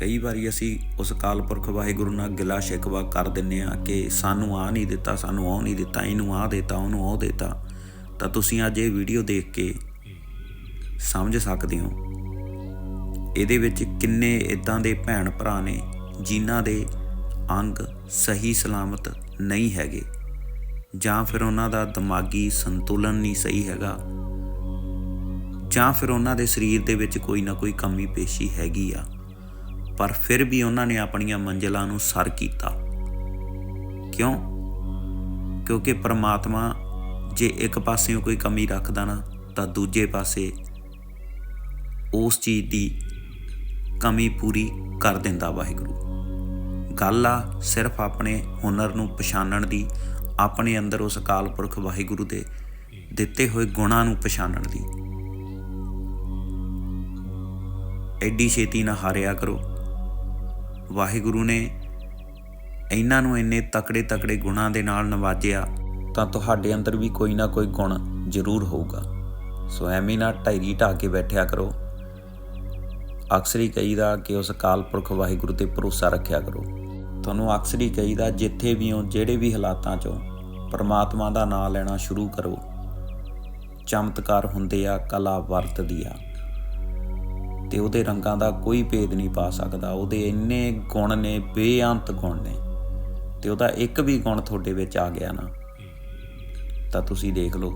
ਕਈ ਵਾਰੀ ਅਸੀਂ ਉਸ ਅਕਾਲ ਪੁਰਖ ਵਾਹਿਗੁਰੂ ਨਾਲ ਗਿਲਾ ਸ਼ਿਕਵਾ ਕਰ ਦਿੰਨੇ ਆ ਕਿ ਸਾਨੂੰ ਆ ਨਹੀਂ ਦਿੱਤਾ, ਸਾਨੂੰ ਉਹ ਨਹੀਂ ਦਿੱਤਾ, ਇਹਨੂੰ ਆ ਦਿੱਤਾ, ਉਹਨੂੰ ਉਹ ਦਿੱਤਾ। ਤਾਂ ਤੁਸੀਂ ਅੱਜ ਇਹ ਵੀਡੀਓ ਦੇਖ ਕੇ ਸਮਝ ਸਕਦੇ ਹੋ ਇਹਦੇ ਵਿੱਚ ਕਿੰਨੇ ਇਦਾਂ ਦੇ ਭੈਣ ਭਰਾ ਨੇ ਜਿਨ੍ਹਾਂ ਦੇ ਅੰਗ ਸਹੀ ਸਲਾਮਤ ਨਹੀਂ ਹੈਗੇ ਜਾਂ ਫਿਰ ਉਹਨਾਂ ਦਾ ਦਿਮਾਗੀ ਸੰਤੁਲਨ ਨਹੀਂ ਸਹੀ ਹੈਗਾ ਜਾਂ ਫਿਰ ਉਹਨਾਂ ਦੇ ਸਰੀਰ ਦੇ ਵਿੱਚ ਕੋਈ ਨਾ ਕੋਈ ਕਮੀ ਪੇਸ਼ੀ ਹੈਗੀ ਆ। ਪਰ ਫਿਰ ਵੀ ਉਹਨਾਂ ਨੇ ਆਪਣੀਆਂ ਮੰਜ਼ਿਲਾਂ ਨੂੰ ਸਰ ਕੀਤਾ। ਕਿਉਂ? ਕਿਉਂਕਿ ਪ੍ਰਮਾਤਮਾ ਜੇ ਇੱਕ ਪਾਸਿਓਂ ਕੋਈ ਕਮੀ ਰੱਖਦਾ ਨਾ, ਤਾਂ ਦੂਜੇ ਪਾਸੇ ਉਸ ਚੀਜ਼ ਦੀ ਕਮੀ ਪੂਰੀ ਕਰ ਦਿੰਦਾ ਵਾਹਿਗੁਰੂ। ਗੱਲ ਆ ਸਿਰਫ ਆਪਣੇ ਹੁਨਰ ਨੂੰ ਪਛਾਣਨ ਦੀ, ਆਪਣੇ ਅੰਦਰ ਉਸ ਅਕਾਲ ਪੁਰਖ ਵਾਹਿਗੁਰੂ ਦੇ ਦਿੱਤੇ ਹੋਏ ਗੁਣਾਂ ਨੂੰ ਪਛਾਣਨ ਦੀ। ਐਡੀ ਛੇਤੀ ਨਾ ਹਾਰਿਆ ਕਰੋ। ਵਾਹਿਗੁਰੂ ਨੇ ਇਹਨਾਂ ਨੂੰ ਇੰਨੇ ਤਕੜੇ ਤਕੜੇ ਗੁਣਾਂ ਦੇ ਨਾਲ ਨਵਾਜਿਆ ਤਾਂ ਤੁਹਾਡੇ ਅੰਦਰ ਵੀ ਕੋਈ ਨਾ ਕੋਈ ਗੁਣ ਜ਼ਰੂਰ ਹੋਊਗਾ। ਸੋ ਐਵੇਂ ਨਾ ਢਾਈ ਢਾ ਕੇ ਬੈਠਿਆ ਕਰੋ। ਅਕਸਰ ਹੀ ਕਹੀਦਾ ਕਿ ਉਸ ਅਕਾਲ ਪੁਰਖ ਵਾਹਿਗੁਰੂ ਤੇ ਭਰੋਸਾ ਰੱਖਿਆ ਕਰੋ। ਤੁਹਾਨੂੰ ਅਕਸਰ ਹੀ ਕਹੀਦਾ, ਜਿੱਥੇ ਵੀ ਹੋ, ਜਿਹੜੇ ਵੀ ਹਾਲਾਤਾਂ 'ਚੋਂ ਪਰਮਾਤਮਾ ਦਾ ਨਾਮ ਲੈਣਾ ਸ਼ੁਰੂ ਕਰੋ। ਚਮਤਕਾਰ ਹੁੰਦੇ ਆ, ਕਲਾ ਵਰਤਦੀ ਆ। ਤੇ ਉਹਦੇ ਰੰਗਾਂ ਦਾ ਕੋਈ ਭੇਦ ਨਹੀਂ ਪਾ ਸਕਦਾ। ਉਹਦੇ ਇੰਨੇ ਗੁਣ ਨੇ, ਬੇਅੰਤ ਗੁਣ ਨੇ। ਤੇ ਉਹਦਾ ਇੱਕ ਵੀ ਗੁਣ ਤੁਹਾਡੇ ਵਿੱਚ ਆ ਗਿਆ ਨਾ, ਤਾਂ ਤੁਸੀਂ ਦੇਖ ਲਓ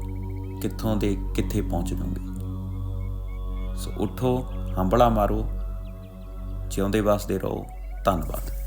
ਕਿੱਥੋਂ ਦੇ ਕਿੱਥੇ ਪਹੁੰਚ ਜਾਓਗੇ। ਸੋ ਉਠੋ, ਹੰਬਲਾ ਮਾਰੋ, ਜਿਉਂਦੇ ਵਸਦੇ ਰਹੋ। ਧੰਨਵਾਦ।